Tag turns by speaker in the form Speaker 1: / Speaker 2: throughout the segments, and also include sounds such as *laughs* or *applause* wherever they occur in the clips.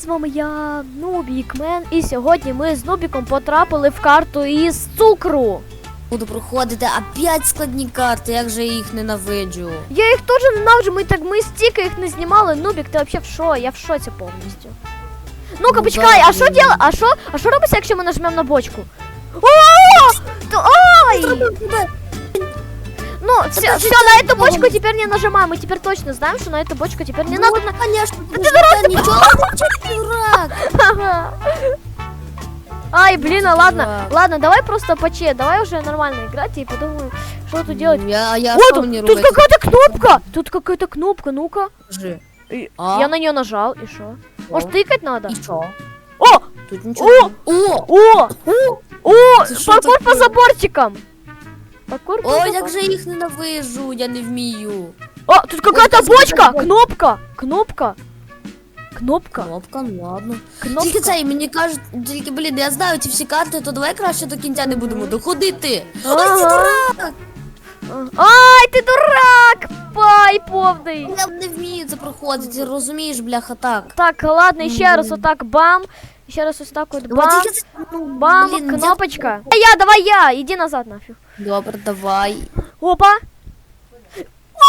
Speaker 1: з вами я, Нубікмен, і сьогодні ми з Нубіком потрапили в карту із цукру.
Speaker 2: Буду проходити опять складні карти, як же я їх ненавиджу.
Speaker 1: Я їх теж ненавиджу, ми так ми стільки їх не знімали. Нубік, ти взагалі в шо? Я в шоці повністю. Ну-ка,
Speaker 2: Ну,
Speaker 1: почекай, а що діла? А що? А що робиться, якщо ми нажмемо на бочку? О! Ай! Ну, все, все, на эту бочку теперь не нажимаем. Мы теперь точно знаем, что на эту бочку теперь не
Speaker 2: Ну,
Speaker 1: надо. на-
Speaker 2: конечно, потому что я ничего дурак.
Speaker 1: Ай, блин, а ладно,
Speaker 2: Дурак.
Speaker 1: ладно, давай просто поче, давай уже нормально играть и подумаем, что тут делать.
Speaker 2: Я, а я
Speaker 1: Вот,
Speaker 2: что
Speaker 1: тут, тут какая-то кнопка, тут какая-то кнопка, ну-ка. И-
Speaker 2: А?
Speaker 1: Я на нее нажал, и что? Может, тыкать надо?
Speaker 2: І що?
Speaker 1: О,
Speaker 2: Тут нічого.
Speaker 1: О!
Speaker 2: О!
Speaker 1: о,
Speaker 2: О!
Speaker 1: паркур по заборчикам. Паркур
Speaker 2: О,
Speaker 1: забор-
Speaker 2: як же я їх ненавижу, я не вмію.
Speaker 1: О, тут какая-то
Speaker 2: Ой,
Speaker 1: бочка, кнопка, кнопка. Кнопка,
Speaker 2: Кнопка, ну ладно.
Speaker 1: кнопка.
Speaker 2: Тільки це, і мені кажуть, тільки, блін, я знаю ці всі карти, то давай краще до кінця не будемо доходити. Ой, ти
Speaker 1: Ага.
Speaker 2: дурак!
Speaker 1: Ай, ти дурак! Пай повний!
Speaker 2: Я не вмію це проходити, розумієш, бляха, так.
Speaker 1: Так, ладно, ще раз отак бам. Ще раз ось так от
Speaker 2: Ну,
Speaker 1: бам.
Speaker 2: ну,
Speaker 1: Бам,
Speaker 2: блін, я-
Speaker 1: кнопочка. А я, давай я, іди назад нафіг.
Speaker 2: Добре, давай.
Speaker 1: Опа.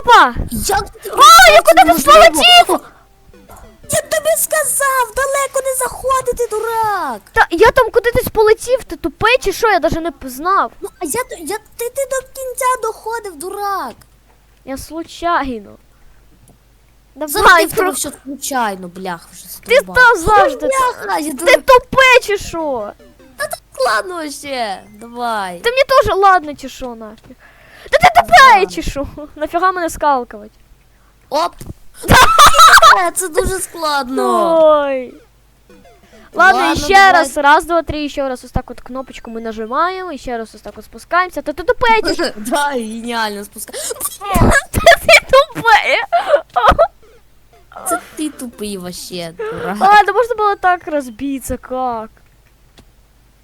Speaker 1: Опа!
Speaker 2: Ти
Speaker 1: А, я куди полетів?
Speaker 2: Я тобі сказав, далеко не заходити, дурак.
Speaker 1: Та я там куди десь полетів, ти тупий чи що, я навіть не знав.
Speaker 2: Ну, а я, я ти, ти до кінця доходив, дурак.
Speaker 1: Я случайно. Давай,
Speaker 2: Завжди в тебе
Speaker 1: про...
Speaker 2: все случайно, бляха, вже
Speaker 1: ти
Speaker 2: задовбав.
Speaker 1: там завжди.
Speaker 2: Бляха, я
Speaker 1: Ти
Speaker 2: дурак.
Speaker 1: тупий чи що?
Speaker 2: Ладно ще, давай.
Speaker 1: Ти мені теж ладно чи що нафіг. Та ти тупий чи що? *laughs* Нафіга мене скалкувати?
Speaker 2: Оп. *laughs* Е, Це дуже складно.
Speaker 1: Ой. Ладно,
Speaker 2: Ладно,
Speaker 1: еще
Speaker 2: давай.
Speaker 1: раз. Раз, два, три, еще раз вот так вот кнопочку мы нажимаем, еще раз вот так вот спускаемся. Ты, ты тупая, ты *laughs*
Speaker 2: Да, геніально спускай.
Speaker 1: тупая.
Speaker 2: Це ти тупий вообще, дурак.
Speaker 1: А, да можно было так разбиться, как?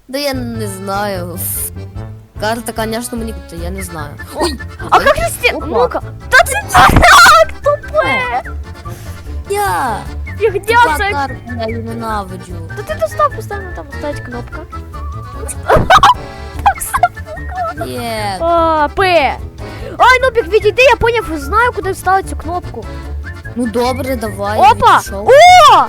Speaker 2: Да я не знаю. Карта, конечно, мені та я не знаю. Ой,
Speaker 1: А как же стен?
Speaker 2: Опа.
Speaker 1: Ну-ка. Да ты дурак, тупая.
Speaker 2: я.
Speaker 1: Фигня,
Speaker 2: Два
Speaker 1: це-
Speaker 2: карти я її ненавиджу.
Speaker 1: Да ты достав, поставь там поставить кнопка.
Speaker 2: Є.
Speaker 1: А, П. Ай, Нубик, відійди, я поняв, знаю, куди вставити цю кнопку.
Speaker 2: Ну добре, давай.
Speaker 1: Опа! О!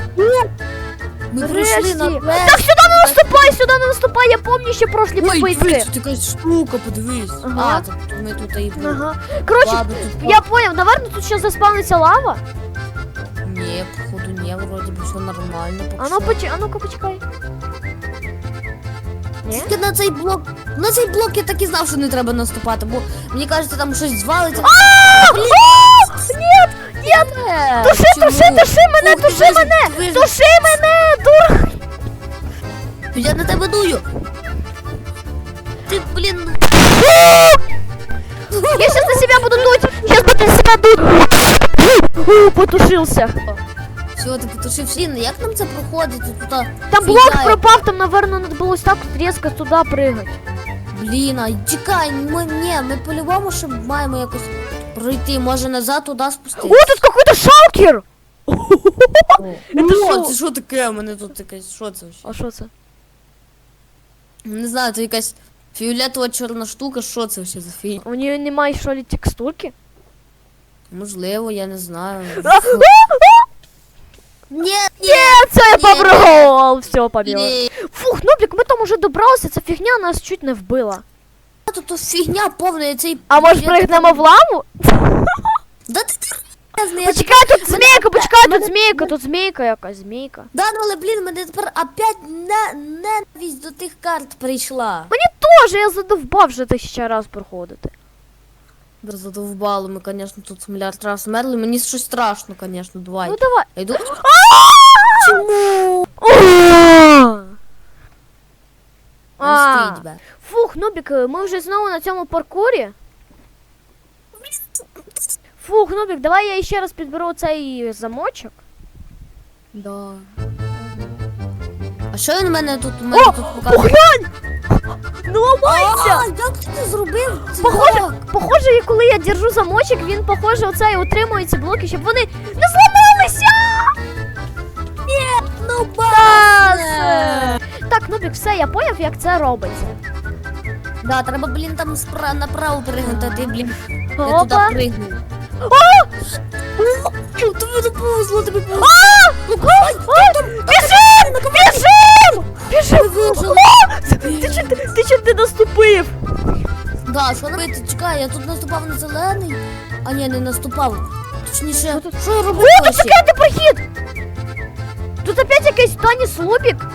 Speaker 2: Ми прийшли на.
Speaker 1: Так сюди не наступай, сюди не наступай, я пам'ятаю ще прошлі
Speaker 2: Ой,
Speaker 1: попитки.
Speaker 2: дивись, тут якась штука, подивись.
Speaker 1: Ага.
Speaker 2: А, так ми тут і були.
Speaker 1: Ага. Коротше,
Speaker 2: Ладно, тут
Speaker 1: я понял, наверное, тут сейчас заспавнится лава.
Speaker 2: Ні, походу ні, вроді би все нормально. поки
Speaker 1: А ну
Speaker 2: що.
Speaker 1: почекай, а ну-ка почекай. Ні?
Speaker 2: Тільки на цей блок. На цей блок я так і знав, що не треба наступати, бо мені кажеться, там щось звалиться. Блін. Е,
Speaker 1: туши, туши, туши мене, туши мене, туши мене, дур.
Speaker 2: Я на тебе дую. Ти, блін,
Speaker 1: Я сейчас на себя буду дуть, сейчас буду на себя дуть. Потушился.
Speaker 2: все, ти потушив слін. Як нам це проходити? Тут,
Speaker 1: Там блок пропав, там, наверное, надо было ось так вот резко туда прыгать.
Speaker 2: Блін, а чекай, ми, ні, ми по-любому ще маємо якось пройти, може назад туди
Speaker 1: О, тут какой-то шалкер.
Speaker 2: Це
Speaker 1: що?
Speaker 2: це що таке? У мене тут якась, що це? вообще?
Speaker 1: А що це?
Speaker 2: Не знаю, це якась фіолетова чорна штука, що це вообще за фігня?
Speaker 1: У нее немає що ли текстурки?
Speaker 2: Можливо, я не знаю. *laughs*
Speaker 1: А,
Speaker 2: Ні, ні,
Speaker 1: Нет, це я
Speaker 2: Ні.
Speaker 1: побрал, все побіла.
Speaker 2: ні.
Speaker 1: Фух, Нублік, ми там уже добралися, ця фігня нас чуть не вбила.
Speaker 2: Тут то фігня повна, цей...
Speaker 1: А може пригнемо в ламу?
Speaker 2: Да ти ти
Speaker 1: Почекай, тут змійка, почекай, тут змійка, тут змійка якась, змійка.
Speaker 2: Да, ну але блін, мене тепер опять не, ненависть до тих карт прийшла.
Speaker 1: Мені теж, я задовбав вже тисяча раз проходити.
Speaker 2: Бр, Задовбало ми, звісно, тут мільярд раз мерли. Мені щось страшно, звісно, давай.
Speaker 1: Ну давай.
Speaker 2: Я йду. Чому? Тебе.
Speaker 1: Фух, Нубік, ми вже знову на цьому паркурі. Фух, Нубік, давай я ще раз підберу цей замочок.
Speaker 2: Да. А що він у мене тут? У мене
Speaker 1: О,
Speaker 2: тут показує.
Speaker 1: поглянь! Не ламайся!
Speaker 2: А, як ти це зробив? Це
Speaker 1: Похоже,
Speaker 2: як?
Speaker 1: похоже, і коли я держу замочок, він похоже оце і утримує ці блоки, щоб вони не зламалися!
Speaker 2: Ну, ковбаси!
Speaker 1: Так, Нубік, все, я поняв, як це робиться.
Speaker 2: Да, треба, блін, там спра- направо пригнути, а ти, блін, не туди
Speaker 1: Опа.
Speaker 2: пригнув.
Speaker 1: О!
Speaker 2: О, тобі не повезло, тобі повезло.
Speaker 1: А! Ой! Біжим! Біжим! Біжим!
Speaker 2: вижили.
Speaker 1: О! Ти чим ти, ти чим ти наступив?
Speaker 2: Да, що робити? Чекай, я тут наступав на зелений. А ні, не наступав. Точніше,
Speaker 1: тут?
Speaker 2: що я робив?
Speaker 1: О, тут
Speaker 2: вообще?
Speaker 1: секретний прохід! Тут опять якийсь Таніс Лобік.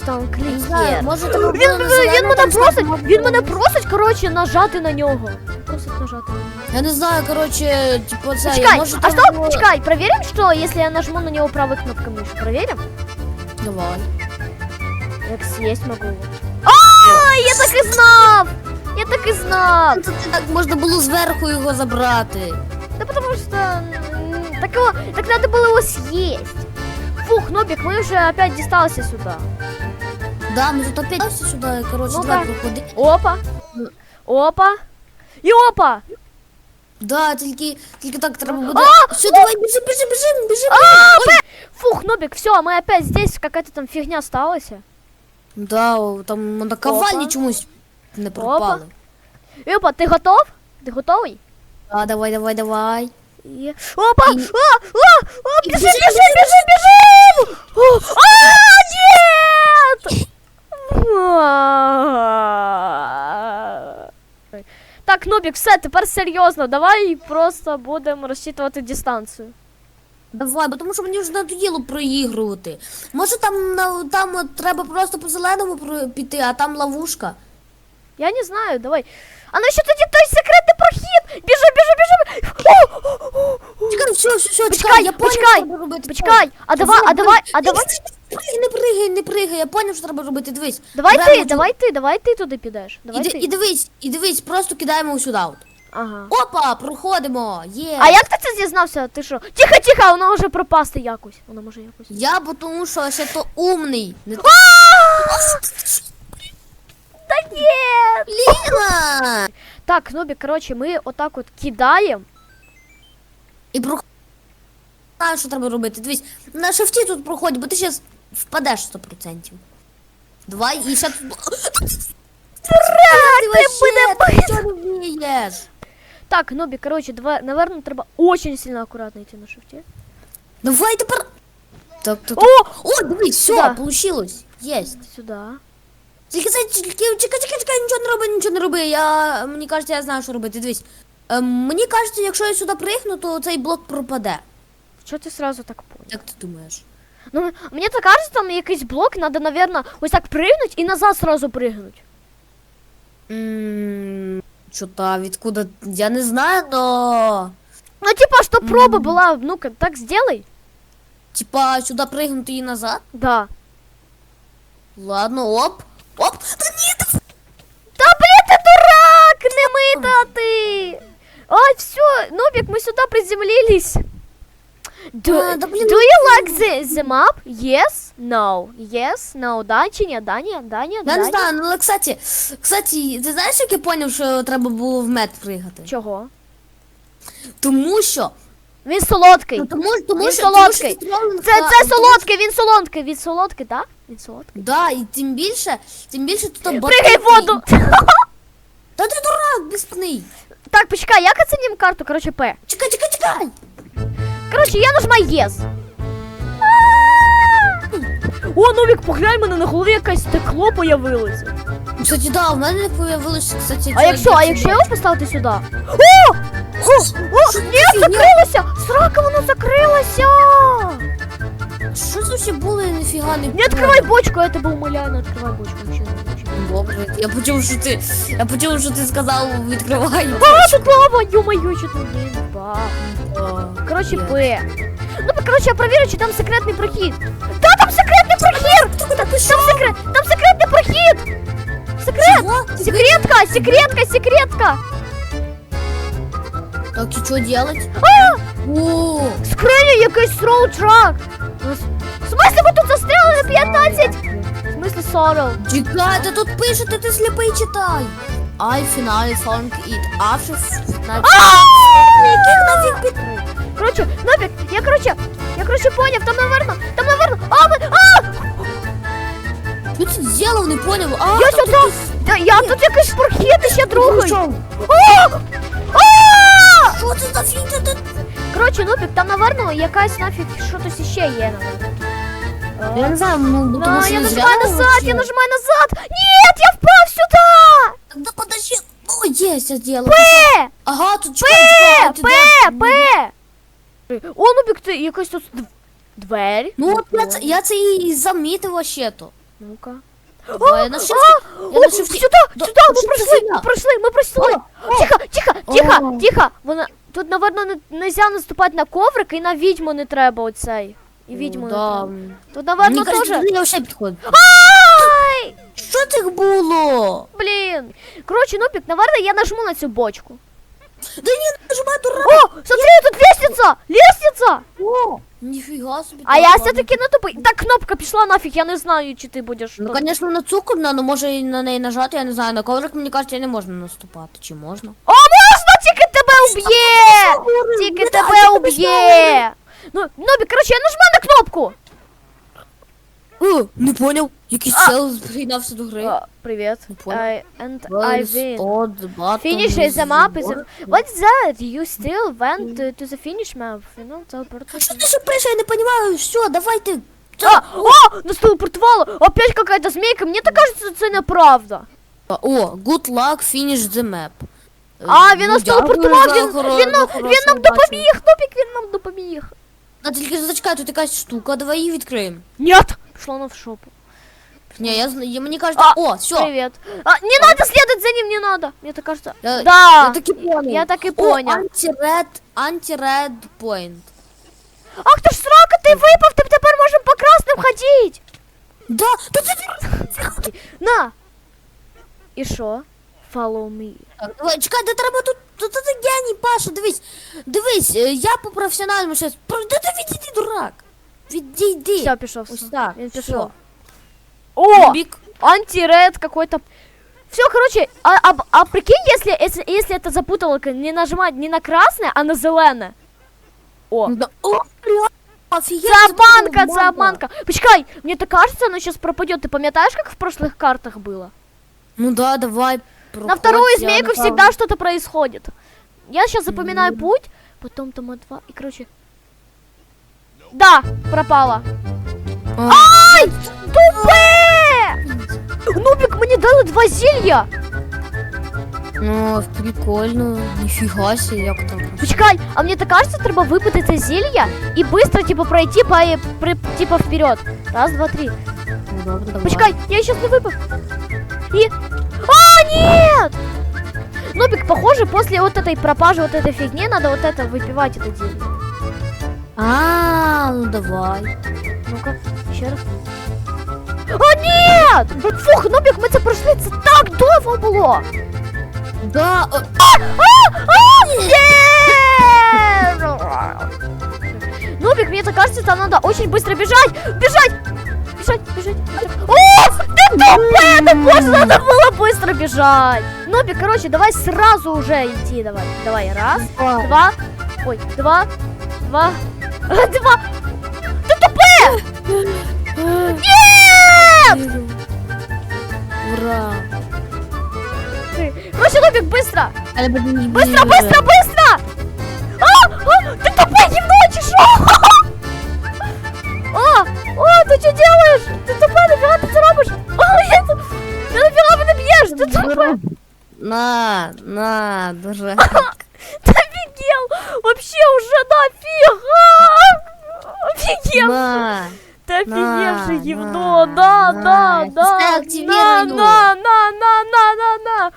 Speaker 1: Стан
Speaker 2: Не знаю,
Speaker 1: клієнт.
Speaker 2: може треба
Speaker 1: Він,
Speaker 2: було на
Speaker 1: він
Speaker 2: зелений,
Speaker 1: мене
Speaker 2: там
Speaker 1: просить,
Speaker 2: стати
Speaker 1: він мене
Speaker 2: можна.
Speaker 1: просить, коротше, нажати на нього. Просить нажати на нього.
Speaker 2: Я не знаю, короче, типу це, я
Speaker 1: Чекай,
Speaker 2: може
Speaker 1: а
Speaker 2: треба
Speaker 1: стоп,
Speaker 2: було-
Speaker 1: чекай, проверим, что если я нажму на него правой кнопкой мыши? Проверим?
Speaker 2: Давай.
Speaker 1: Як съесть могу. А, я так і знав! Я так і знав!
Speaker 2: Це так можна було зверху його забрати.
Speaker 1: Да потому что... м, Так, его, так надо было его съесть. Фух, Нобик, мы уже опять дісталися сюда.
Speaker 2: Да, ну тут опять Ось сюди, короче,
Speaker 1: Ну-ка.
Speaker 2: давай проходи.
Speaker 1: Опа. Опа. І опа!
Speaker 2: Да, тільки, тільки так треба буде.
Speaker 1: А!
Speaker 2: Все, давай, біжи, біжи, біжи, біжи.
Speaker 1: А, бе- Фух, Нобик, все, мы опять здесь, какая-то там фигня сталася.
Speaker 2: Да, о, там наковальні
Speaker 1: Опа.
Speaker 2: чомусь не пропали.
Speaker 1: І Опа, ти готов? Ти готовий?
Speaker 2: А, давай, давай, давай.
Speaker 1: Є. Опа!
Speaker 2: І-
Speaker 1: А, а, а,
Speaker 2: І
Speaker 1: біжим,
Speaker 2: біжи,
Speaker 1: біжим, біжим, біжим! О, А, нет! *laughs* Так, Нубік, все, тепер серйозно, давай просто будемо розчитувати дистанцію.
Speaker 2: Давай, бо тому що мені вже надоїло проігрувати. Може там, на- там треба просто по зеленому про- піти, а там ловушка.
Speaker 1: Я не знаю, давай. А ну що тоді той секретний прохід? Біжи, біжи, біжи! О, о, о, о.
Speaker 2: Чекай, все, все, все,
Speaker 1: Почекай,
Speaker 2: чекай, я
Speaker 1: почекай,
Speaker 2: що треба робити.
Speaker 1: Почекай, а давай, а давай, а *laughs* давай.
Speaker 2: Пригай, не пригай, не пригай, я поняв, що треба робити, дивись.
Speaker 1: Давай
Speaker 2: Беремо
Speaker 1: ти,
Speaker 2: цю-
Speaker 1: давай ти, давай ти туди підеш. Давай
Speaker 2: І,
Speaker 1: ти.
Speaker 2: і дивись, і дивись, просто кидаємо сюди. От.
Speaker 1: Ага.
Speaker 2: Опа, проходимо, є.
Speaker 1: А як ти це зізнався? Ти що? Тихо, тихо, воно може пропасти якось. Воно може якось.
Speaker 2: Я, бо тому що ще то умний. Не то...
Speaker 1: Та ні!
Speaker 2: Ліна!
Speaker 1: Так, Нобі, коротше, ми отак от кидаємо.
Speaker 2: І проходимо. Знаю, що треба робити. Дивись, на шифті тут проходь, бо ти зараз впадеш 100%. Давай, і ще тут...
Speaker 1: Дурак, ти
Speaker 2: вообще,
Speaker 1: мене
Speaker 2: ти що не вмієш?
Speaker 1: Так, Нобі, коротше, давай, наверное, треба очень сильно акуратно йти на шифті.
Speaker 2: Давай тепер... Так, так,
Speaker 1: О!
Speaker 2: так. О, дивись, все,
Speaker 1: Да.
Speaker 2: получилось. Єсть.
Speaker 1: Сюди.
Speaker 2: Тільки це тільки чекай, чекай, чекай, нічого не роби, нічого не роби. Я мені кажеться, я знаю, що робити. Дивись. Ем, мені кажеться, якщо я сюди пригну, то цей блок пропаде.
Speaker 1: Чого ти сразу так понял?
Speaker 2: Як ти думаєш?
Speaker 1: Ну, мені так кажется, там якийсь блок, надо, наверное, ось так пригнуть і назад сразу пригнуть.
Speaker 2: Ммм, Що-то відкуда? Я не знаю, но.
Speaker 1: Ну, типа, что проба
Speaker 2: М.
Speaker 1: была, ну-ка, так сделай.
Speaker 2: Типа сюди пригнути і назад.
Speaker 1: Да.
Speaker 2: Ладно, оп. Оп. Та ні, та
Speaker 1: блін, ти дурак, не ми та ти. Ой, все, Нубик, мы сюда приземлились. Do,
Speaker 2: А, да блін,
Speaker 1: do you like the, the map? Yes? No. Yes? No. Да чи ні? Да, ні? Да, ні?
Speaker 2: Я
Speaker 1: да,
Speaker 2: не
Speaker 1: ні?
Speaker 2: знаю, ну але кстати, кстати, ти знаєш, як я поняв, що треба було в мед пригати?
Speaker 1: Чого?
Speaker 2: Тому що.
Speaker 1: Він солодкий.
Speaker 2: Ну, тому, тому,
Speaker 1: Він
Speaker 2: що, тому що тролинг,
Speaker 1: Це,
Speaker 2: та-
Speaker 1: це
Speaker 2: тому
Speaker 1: солодкий, він солодкий, він солодкий, так? Він солодкий.
Speaker 2: Да, і тим більше, тим більше тут
Speaker 1: Пригай в воду!
Speaker 2: Та ти дурак, безпний.
Speaker 1: Так, почекай, як оцінім карту? Короче, П.
Speaker 2: Чекай, чекай, чекай.
Speaker 1: Короче, я нажимаю єс. О, Новік, поглянь, мене на голові якесь стекло появилося.
Speaker 2: Кстати, да, у мене появилося, кстати,
Speaker 1: А якщо, а якщо його поставити сюди? О! О! О! Ні, закрилося! Срака, воно закрилося!
Speaker 2: Що це ще було, я ніфіга не
Speaker 1: Не відкривай бочку, я тебе умоляю, не відкривай бочку. Нічого.
Speaker 2: Добре, я почув, що ти, я почув, що ти сказав, відкривай.
Speaker 1: А, тут лава, ё-моё, що тут не ба. Короче. П. Ну, короче, я проверю, чи там секретний прохід. Та там секретний прохід! Там, секрет, там секретний прохід! Секрет! Секретка, секретка, секретка!
Speaker 2: Так, і що делать?
Speaker 1: А!
Speaker 2: О,
Speaker 1: Скриня якийсь роутрак! В смысле ви тут застряли на 15? В смысле 40?
Speaker 2: чекай, ти тут пишете, ти сліпий читай. I finally found it after f-
Speaker 1: Яких нафіг під... Короче, нафиг, я, короче, я, короче, понял, там, наверное, там, наверное, а, мы, а! Ну ти зело не поняв, а? Я сюди, та я тут якийсь паркет ще другий. А! А!
Speaker 2: Що це за фігня тут?
Speaker 1: Коротше, Нупік, там, наверно, якась нафіг щось ще є. наверно.
Speaker 2: Я не знаю, ну, тому що
Speaker 1: я нажимаю назад, я нажимаю назад. Ні, я впав сюда.
Speaker 2: Да подожди, ну, є, я зробила.
Speaker 1: П!
Speaker 2: Ага, тут чекай, чекай.
Speaker 1: П!
Speaker 2: П!
Speaker 1: П! О, Нубік, ти якась тут дв- двері.
Speaker 2: Ну от я це, я це і замітив вообще то.
Speaker 1: Ну-ка.
Speaker 2: О, я на шифті, я
Speaker 1: о,
Speaker 2: на
Speaker 1: сюди,
Speaker 2: Да,
Speaker 1: сюди, ми
Speaker 2: що це
Speaker 1: пройшли,
Speaker 2: фігня?
Speaker 1: ми пройшли, ми пройшли. Тихо, тихо, тихо,
Speaker 2: О.
Speaker 1: тихо. Вона, тут, наверно, не, нельзя наступати на коврик і на відьму не треба оцей. І відьму не
Speaker 2: да.
Speaker 1: треба. Тут,
Speaker 2: Мені кажуть,
Speaker 1: теж.
Speaker 2: туди я вже підходив.
Speaker 1: Ай!
Speaker 2: Що це було?
Speaker 1: Блін. Коротше, Нубік, наверно, я нажму на цю бочку.
Speaker 2: Да ні, нажимай дурак.
Speaker 1: О, смотри, тут лестница! Лестница!
Speaker 2: О, ніфіга собі.
Speaker 1: А я все-таки на тупий. Так, кнопка пішла нафіг, я не знаю, чи ти будеш.
Speaker 2: Ну, звісно, на цукор, ну може і на неї нажати, я не знаю, на коврик, мені кажеться, не можна наступати. Чи можна?
Speaker 1: О, можна, тільки тебе уб'є! Тільки
Speaker 2: Ну,
Speaker 1: тебе уб'є! Ну, Нобі, коротше, я нажму на кнопку.
Speaker 2: О, не поняв. Якийсь сел приєднався до гри.
Speaker 1: А, привіт.
Speaker 2: Не понял.
Speaker 1: I, and I win. Finish is the map is a...
Speaker 2: board.
Speaker 1: What is that? You still went to, to the finish map? You know,
Speaker 2: А
Speaker 1: teleportation.
Speaker 2: Що ти ще пише, я не понимаю, все, давайте.
Speaker 1: А, о, нас телепортувало! Опять какая-то змейка. Мне так кажется, це неправда.
Speaker 2: О, good luck, finish the map.
Speaker 1: А, він
Speaker 2: Ну,
Speaker 1: нас телепортував, він, він, нам, він нам допоміг, Нубік, він нам допоміг.
Speaker 2: А тільки зачекай, тут якась штука, давай її відкриємо.
Speaker 1: Нет, пішла на в шопу.
Speaker 2: Ні, я, зна- я мені кажуть,
Speaker 1: А,
Speaker 2: о, все.
Speaker 1: Привет. А, не надо следовать за ним, не надо. Мне так кажется.
Speaker 2: Я,
Speaker 1: да.
Speaker 2: я так і понял.
Speaker 1: я так і
Speaker 2: О,
Speaker 1: понял.
Speaker 2: Анти-ред, анти-ред point.
Speaker 1: Ах ты ж срака, ты випав, ти тепер можемо по красним ходить.
Speaker 2: Да, тут це
Speaker 1: На. І що? Follow me.
Speaker 2: Так, давай, чекай, де треба тут, тут, тут геній, Паша, дивись. Дивись, е, я по професіональному щас. Про- Да ти відійди, дурак. Відійди.
Speaker 1: Все, пішов.
Speaker 2: Ось
Speaker 1: все.
Speaker 2: так,
Speaker 1: Він
Speaker 2: всё.
Speaker 1: пішов. О,
Speaker 2: Бік.
Speaker 1: антиред какой-то. Все, короче, а, а, а прикинь, если, если, если это запуталка не нажимать не на красное, а на зеленое. О,
Speaker 2: Да, О, бля, офігеть.
Speaker 1: це обманка,
Speaker 2: це
Speaker 1: це обманка. Почекай, мне так кажется, оно сейчас пропадет. Ты пам'ятаешь, как в прошлых картах было?
Speaker 2: Ну да, давай.
Speaker 1: На
Speaker 2: проходь,
Speaker 1: вторую
Speaker 2: я
Speaker 1: змейку
Speaker 2: напевно-
Speaker 1: всегда что-то происходит. Я сейчас запоминаю путь, потом там два, и короче... да, пропала.
Speaker 2: А,
Speaker 1: Ай, тупе! Нубик, мне дали два зелья.
Speaker 2: Ну, прикольно. Ніфіга себе, як там.
Speaker 1: Почекай, а мне так кажется, треба випити це зелья и быстро, типа, пройти по, при, типа, вперед. Раз, два, три.
Speaker 2: Ну, добре, давай.
Speaker 1: Почекай, я сейчас не выпил. И... А, нет! Нубик, похоже, после вот этой пропажи, вот этой фигни, надо вот это выпивать, это зелье.
Speaker 2: А, ну давай.
Speaker 1: Ну-ка, ще раз. О, нет! Фух, Нубик, ми це пройшли, це так довго було!
Speaker 2: Да, е,
Speaker 1: А! Нет! Нубик, мне так кажется, там надо очень быстро бежать! Бежать! Бежать, бежать, бежать. О, ты тупая, ты просто надо было быстро бежать! Нубик, короче, давай сразу уже идти, давай. Давай, раз,
Speaker 2: давай.
Speaker 1: два, ой, два, два, два. Ты тупая! Нет!
Speaker 2: Ура.
Speaker 1: Короче, Нубик, быстро!
Speaker 2: Але буде не
Speaker 1: Быстро, быстро, быстро! А, а, ты тупой гимночишь! А, а, ты что делаешь? Ты тупая, нафига ты це робиш? А, я, тут- ты нафига мене б'єш? Ти тупая.
Speaker 2: На, на, дурак. *laughs*
Speaker 1: Офигел!
Speaker 2: На.
Speaker 1: Ты офигевший гивно! Да,
Speaker 2: на.
Speaker 1: да, да!
Speaker 2: Пускай
Speaker 1: На, на, на, на, на, на, на!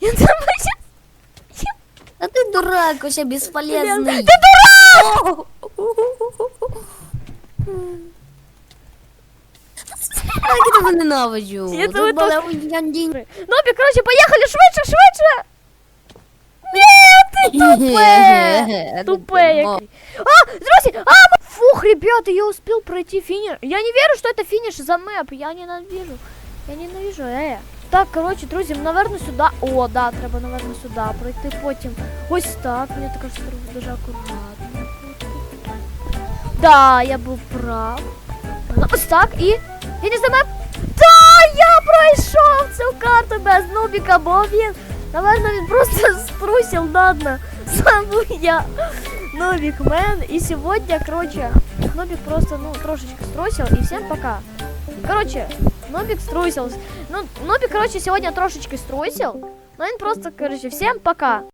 Speaker 1: Я думаю, щас-
Speaker 2: А ты дурак, вообще бесполезный.
Speaker 1: Ты дурак!
Speaker 2: Як я тебе ненавиджу.
Speaker 1: Я
Speaker 2: Тут була Яндінь.
Speaker 1: Нобі, короче, поехали швидше, швидше! Нет, ты тупе! Тупе який. А, здрасте! А, фух, ребята, я успел пройти финиш. Я не верю, что это финиш за мэп. Я ненавижу. Я ненавижу, э. Так, короче, друзі, наверно, сюди. О, да, треба, наверно, сюди пройти потім. Ось так. Мені так кажется, треба дуже акуратно. Да, я був прав. Ну, Ось так і. Я не знаю, меп. Да, я пройшов цю карту без Нубіка, бо він, наверно, він просто *laughs* струсив на дно. Сам був я. Нубик мен. И сегодня, короче, Нубик просто, ну, трошечки струсил. И всем пока. Короче, Нубик струсил. Ну, Нубик, короче, сегодня трошечки струсил. Но он просто, короче, всем пока.